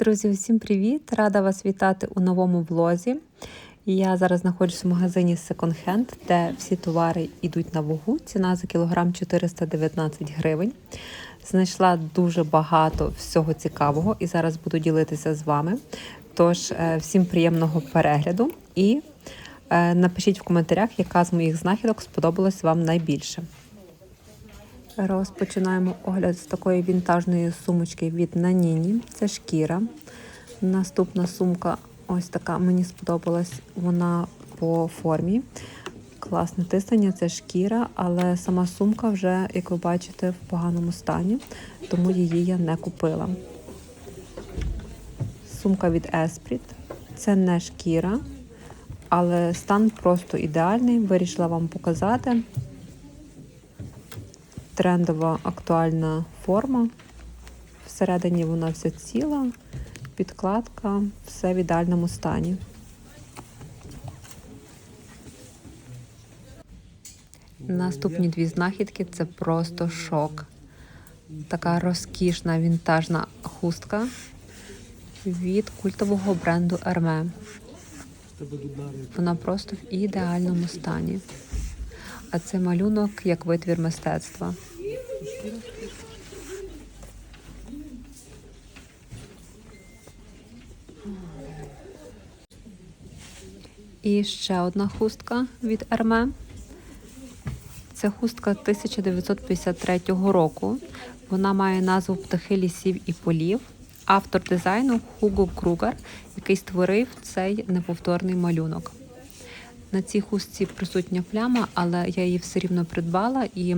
Друзі, усім привіт! Рада вас вітати у новому влозі. Я зараз знаходжусь в магазині Second Hand, де всі товари йдуть на вагу. Ціна за кілограм 419 гривень. Знайшла дуже багато всього цікавого і зараз буду ділитися з вами. Тож, е, всім приємного перегляду і е, напишіть в коментарях, яка з моїх знахідок сподобалась вам найбільше. Розпочинаємо огляд з такої вінтажної сумочки від Наніні. Це шкіра. Наступна сумка ось така. Мені сподобалась вона по формі. Класне тиснення, це шкіра, але сама сумка вже, як ви бачите, в поганому стані, тому її я не купила. Сумка від Esprit. Це не шкіра, але стан просто ідеальний. Вирішила вам показати трендова актуальна форма. Всередині вона вся ціла, підкладка, все в ідеальному стані. Наступні дві знахідки це просто шок. Така розкішна вінтажна хустка від культового бренду Hermé. Вона просто в ідеальному стані. А це малюнок як витвір мистецтва. І ще одна хустка від Ерме. Це хустка 1953 року. Вона має назву Птахи лісів і полів. Автор дизайну Хуго Кругер, який створив цей неповторний малюнок. На цій хустці присутня пляма, але я її все рівно придбала і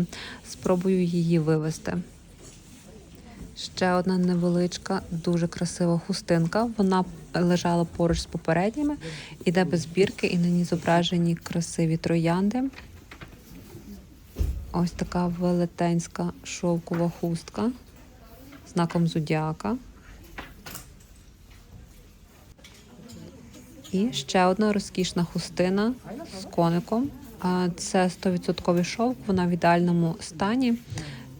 спробую її вивести. Ще одна невеличка, дуже красива хустинка. Вона лежала поруч з попередніми, іде без бірки, і на ній зображені красиві троянди. Ось така велетенська шовкова хустка знаком зодіака. І ще одна розкішна хустина з коником. Це 100% шовк, вона в ідеальному стані,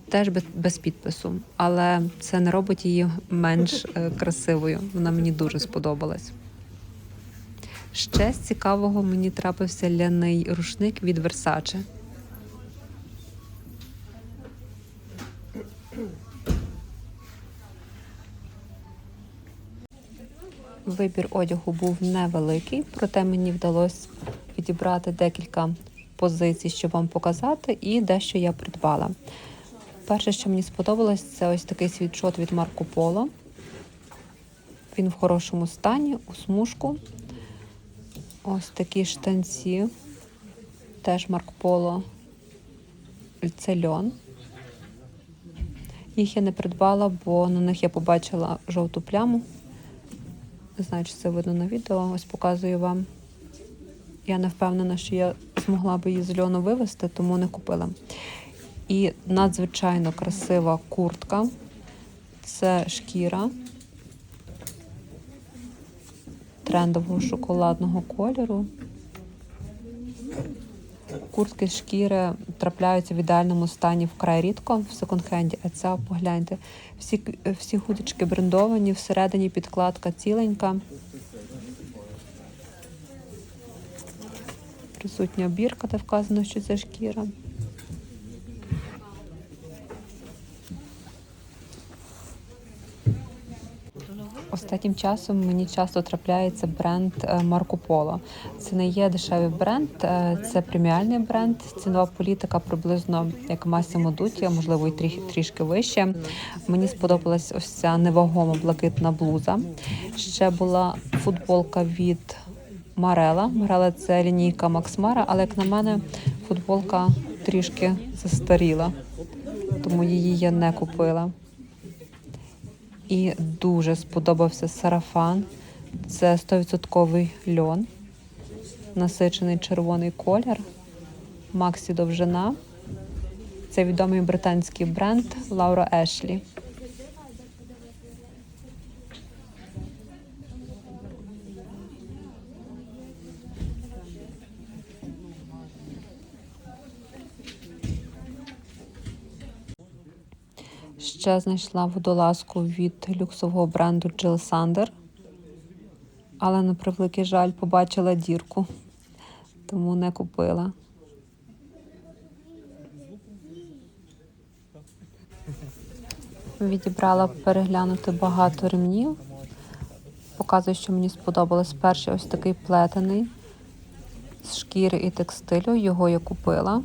теж без підпису, але це не робить її менш е, красивою. Вона мені дуже сподобалась. Ще з цікавого мені трапився ляний рушник від Versace. Вибір одягу був невеликий, проте мені вдалося відібрати декілька позицій, щоб вам показати, і дещо я придбала. Перше, що мені сподобалось, це ось такий світшот від Марко Поло. Він в хорошому стані, у смужку. Ось такі штанці, теж Марко Поло. Це льон. Їх я не придбала, бо на них я побачила жовту пляму. Не знаю, чи це видно на відео. Ось показую вам. Я не впевнена, що я змогла би її з льону вивезти, тому не купила. І надзвичайно красива куртка. Це шкіра трендового шоколадного кольору. Куртки шкіри трапляються в ідеальному стані вкрай рідко в секонд-хенді, а ця погляньте. Всі всі гудочки брендовані, всередині підкладка ціленька. Присутня бірка, де вказано, що це шкіра. Останнім часом мені часто трапляється бренд Марко Поло. Це не є дешевий бренд, е, це преміальний бренд. Цінова політика приблизно як Massimo Dutti, можливо, і трішки вище. Мені сподобалась ось ця невагома блакитна блуза. Ще була футболка від Марела. Марела це лінійка Максмара, але як на мене, футболка трішки застаріла, тому її я не купила. І дуже сподобався сарафан. Це 100% льон, насичений червоний колір, Максі довжина. Це відомий британський бренд Лаура Ешлі. Ще знайшла водолазку від люксового бренду Jill Sander. Але на превеликий жаль побачила дірку, тому не купила. Відібрала переглянути багато ремнів. Показую, що мені сподобалось. Перший ось такий плетений з шкіри і текстилю. Його я купила.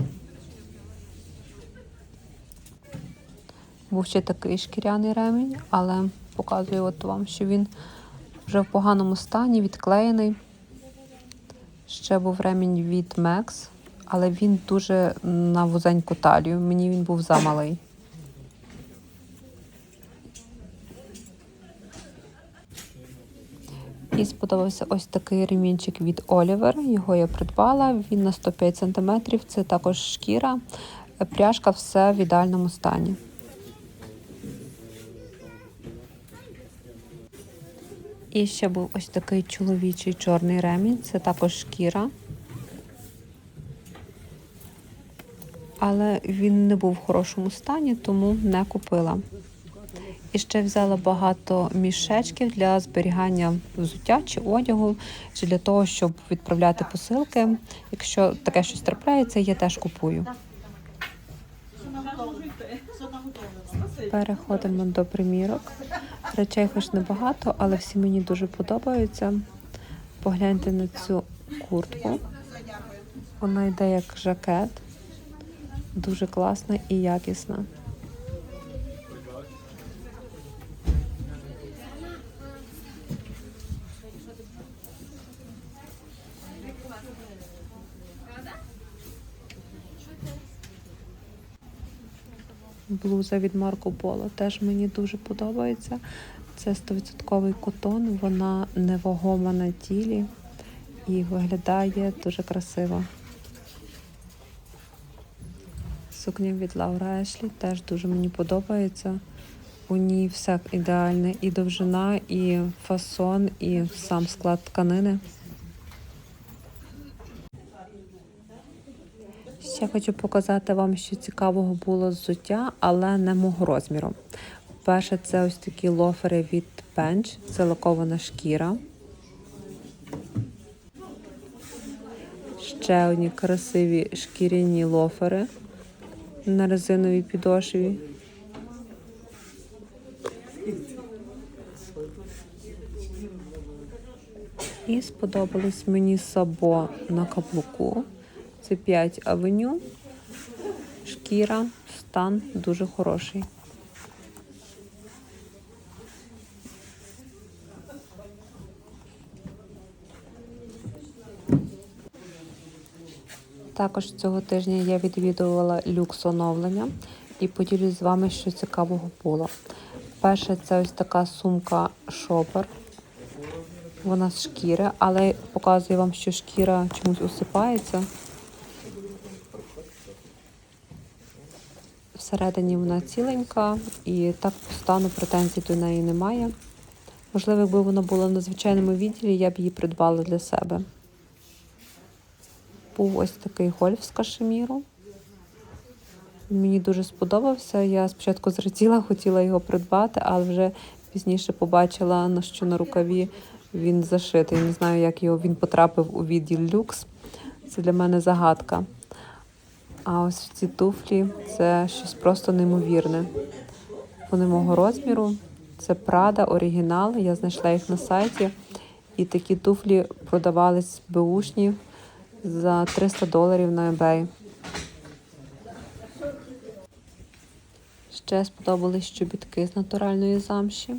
Був ще такий шкіряний ремінь, але показую от вам, що він вже в поганому стані, відклеєний. Ще був ремінь від Max, але він дуже на вузеньку талію. Мені він був замалий. І сподобався ось такий ремінчик від Oliver. Його я придбала. Він на 105 см. Це також шкіра. Пряжка все в ідеальному стані. І ще був ось такий чоловічий чорний ремінь. Це також шкіра. Але він не був в хорошому стані, тому не купила. І ще взяла багато мішечків для зберігання взуття чи одягу, чи для того, щоб відправляти посилки. Якщо таке щось трапляється, я теж купую. Переходимо до примірок. Речей хоч небагато, але всі мені дуже подобаються. Погляньте на цю куртку. Вона йде як жакет. Дуже класна і якісна. Блуза від Марко Поло теж мені дуже подобається. Це 100% котон, вона невагома на тілі і виглядає дуже красиво. Сукня від Лаура Ешлі теж дуже мені подобається. У ній все ідеальне і довжина, і фасон, і сам склад тканини. Ще хочу показати вам, що цікавого було взуття, але не мого розміру. Перше, це ось такі лофери від Bench, це лакована шкіра. Ще одні красиві шкіряні лофери на резиновій підошві. І сподобались мені сабо на каблуку. Це 5 авеню. Шкіра, стан дуже хороший. Також цього тижня я відвідувала люкс оновлення і поділюсь з вами, що цікавого було. Перше, це ось така сумка шопер. Вона з шкіри, але показую вам, що шкіра чомусь усипається. Всередині вона ціленька і так по стану претензій до неї немає. Можливо, якби вона була на звичайному відділі, я б її придбала для себе. Був ось такий гольф з кашеміру. Мені дуже сподобався. Я спочатку зраділа, хотіла його придбати, але вже пізніше побачила, на що на рукаві він зашитий. Не знаю, як його він потрапив у відділ люкс. Це для мене загадка. А ось ці туфлі це щось просто неймовірне. Вони мого розміру. Це Прада, оригінал. Я знайшла їх на сайті. І такі туфлі продавались беушні за 300 доларів на eBay. Ще сподобались чобітки з натуральної замші.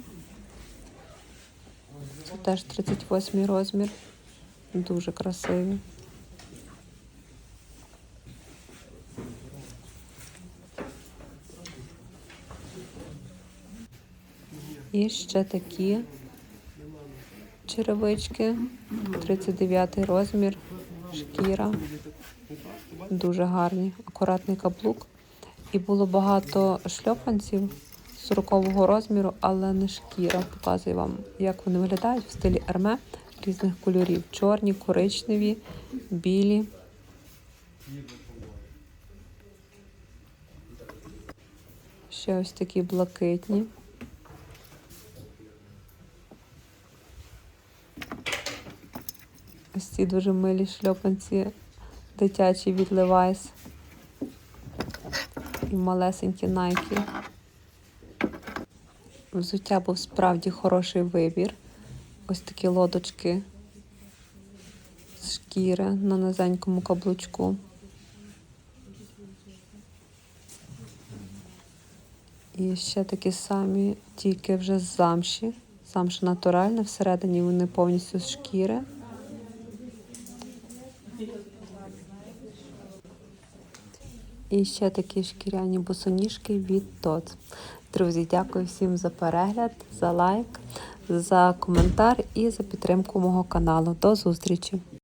Це теж 38 розмір. Дуже красиві. І ще такі черевички, 39 розмір, шкіра. Дуже гарні, акуратний каблук. І було багато шльопанців 40-го розміру, але не шкіра. Показую вам, як вони виглядають в стилі ерме різних кольорів: чорні, коричневі, білі. Ще ось такі блакитні. Ось ці дуже милі шльопанці дитячі від Levi's. І малесенькі Nike. Взуття був справді хороший вибір. Ось такі лодочки з шкіри на низенькому каблучку. І ще такі самі, тільки вже з замші. Замша натуральна, всередині вони повністю з шкіри. І ще такі шкіряні босоніжки від ТОЦ. Друзі, дякую всім за перегляд, за лайк, за коментар і за підтримку мого каналу. До зустрічі!